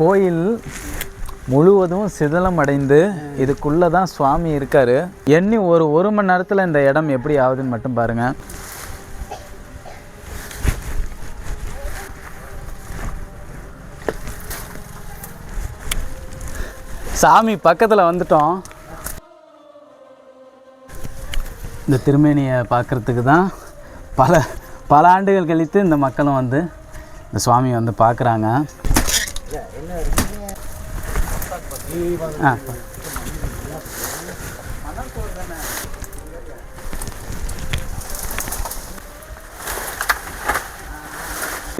கோயில் முழுவதும் சிதலம் அடைந்து இதுக்குள்ளே தான் சுவாமி இருக்கார். எண்ணி ஒரு ஒரு மணி நேரத்தில் இந்த இடம் எப்படி ஆகுதுன்னு மட்டும் பாருங்கள் சாமி பக்கத்தில் வந்துட்டோம். இந்த திருமேனியை பார்க்குறதுக்கு தான் பல பல ஆண்டுகள் கழித்து இந்த மக்களும் வந்து இந்த சுவாமியை வந்து பார்க்குறாங்க. ஆ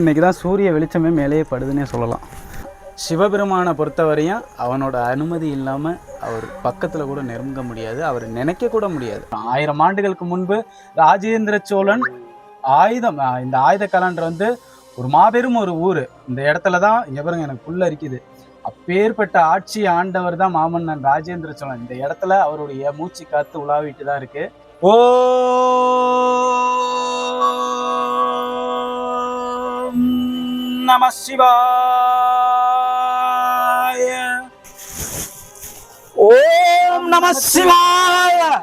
இன்னைக்கு தான் சூரிய வெளிச்சமே மேலேயே படுதுன்னே சொல்லலாம். சிவபெருமானை பொறுத்தவரையும் அவனோட அனுமதி இல்லாமல் அவர் பக்கத்தில் கூட நெருங்க முடியாது அவர் நினைக்க கூட முடியாது. ஆயிரம் ஆண்டுகளுக்கு முன்பு ராஜேந்திர சோழன் ஆயுதம் இந்த ஆயுத கலண்டர் வந்து ஒரு மாபெரும் ஒரு ஊர். இந்த இடத்துல தான் இங்கே பாருங்க எனக்கு புல்ல இருக்குது அப்பேற்பட்ட ஆட்சி ஆண்டவர் தான் மாமன்னன் ராஜேந்திர சோழன். இந்த இடத்துல அவருடைய மூச்சு காத்து உலாவிட்டு தான் இருக்கு. ஓ! நம சிவாய. ஓம் நம சிவாய.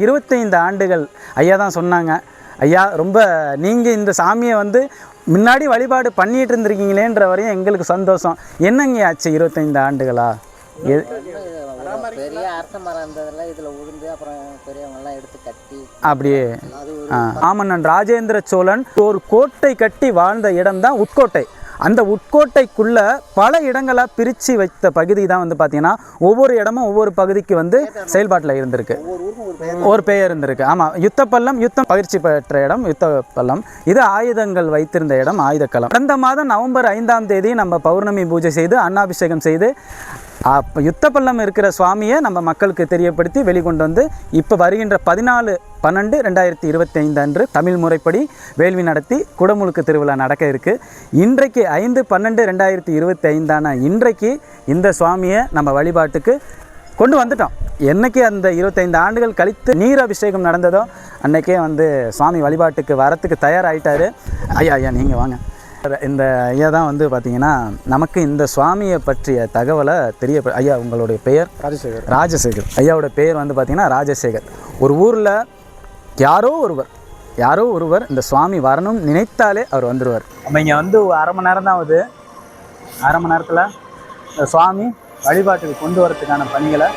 இருபத்தைந்து ஆண்டுகள் ஐயா தான் சொன்னாங்க. ஐயா ரொம்ப நீங்கள் இந்த சாமியை வந்து முன்னாடி வழிபாடு பண்ணிட்டு இருந்திருக்கீங்களேன்ற வரையும் எங்களுக்கு சந்தோஷம். என்னங்க ஆச்சு இருபத்தைந்து ஆண்டுகளா? பெரிய அரச மரம் இருந்ததெல்லாம் இதுல உளுந்து அப்புறம் பெரியவங்க எல்லாம் எடுத்து கட்டி அப்படியே. அது ஒரு ஆ, ஆமன்னன் ராஜேந்திர சோழன் ஒரு கோட்டை கட்டி வாழ்ந்த இடம்தான் உட்கோட்டை. அந்த உட்கோட்டைக்குள்ள பல இடங்களாக பிரித்து வைத்த பகுதி தான் வந்து பார்த்தீங்கன்னா ஒவ்வொரு இடமும் ஒவ்வொரு பகுதிக்கு வந்து செயல்பாட்டில் இருந்திருக்கு. ஒரு பெயர் இருந்திருக்கு. ஆமாம் யுத்தப்பள்ளம் யுத்தம் பயிற்சி பெற்ற இடம் யுத்த பள்ளம் இது ஆயுதங்கள் வைத்திருந்த இடம் ஆயுதக்களம் கடந்த மாதம் நவம்பர் ஐந்தாம் தேதி நம்ம பௌர்ணமி பூஜை செய்து அன்னாபிஷேகம் செய்து அப்போ யுத்தப்பள்ளம் இருக்கிற சுவாமியை நம்ம மக்களுக்கு தெரியப்படுத்தி வெளிக்கொண்டு வந்து இப்போ வருகின்ற பதினாலு பன்னெண்டு ரெண்டாயிரத்தி இருபத்தி ஐந்து அன்று தமிழ் முறைப்படி வேள்வி நடத்தி குடமுழுக்கு திருவிழா நடக்க இருக்கு. இன்றைக்கு ஐந்து பன்னெண்டு ரெண்டாயிரத்தி இருபத்தி ஐந்தான இன்றைக்கு இந்த சுவாமியை நம்ம வழிபாட்டுக்கு கொண்டு வந்துட்டோம். என்னைக்கு அந்த இருபத்தைந்து ஆண்டுகள் கழித்து நீர் அபிஷேகம் நடந்ததோ அன்றைக்கே வந்து சுவாமி வழிபாட்டுக்கு வரத்துக்கு தயாராகிட்டார் ஐயா ஐயா நீங்கள் வாங்க. இந்த ஐயா தான் வந்து பார்த்தீங்கன்னா நமக்கு இந்த சுவாமியை பற்றிய தகவலை தெரிய ஐயா உங்களுடைய பெயர்? ராஜசேகர். ராஜசேகர். ஐயாவோட பெயர் வந்து பார்த்தீங்கன்னா ராஜசேகர். ஒரு ஊரில் யாரோ ஒருவர் யாரோ ஒருவர் இந்த சுவாமி வரணும் நினைத்தாலே அவர் வந்துடுவார் நம்ம இங்கே வந்து அரை மணி நேரம் தான் ஆகுது. அரை மணி நேரத்தில் இந்த சுவாமி வழிபாட்டுக்கு கொண்டு வரதுக்கான பணிகளை.